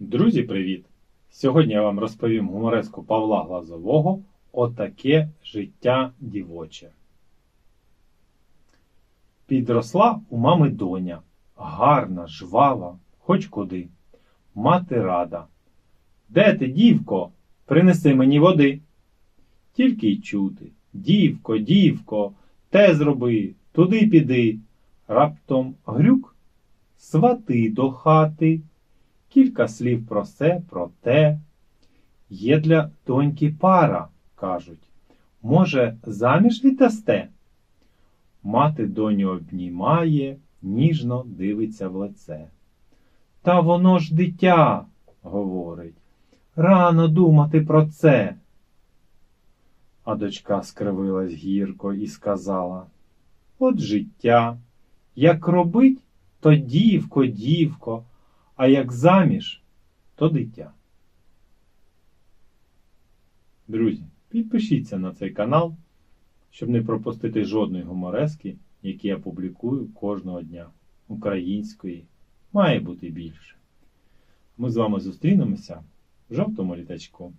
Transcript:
Друзі, привіт! Сьогодні я вам розповім гумореску Павла Глазового Отаке життя дівоче. Підросла у мами доня, гарна, жвава, хоч куди. Мати рада. Де ти, дівко? Принеси мені води. Тільки й чути. Дівко, дівко, те зроби, туди піди. Раптом грюк, свати до хати. Кілька слів про се, про те. Є для доньки пара, кажуть. Може, заміж віддасте? Мати доню обнімає, ніжно дивиться в лице. Та воно ж дитя, говорить. Рано думати про це. А дочка скривилась гірко і сказала От життя, як робить, то дівко, дівко, а як заміж, то дитя. Друзі, підпишіться на цей канал, щоб не пропустити жодної гуморески, які я публікую кожного дня. Української має бути більше. Ми з вами зустрінемося в жовтому літачку.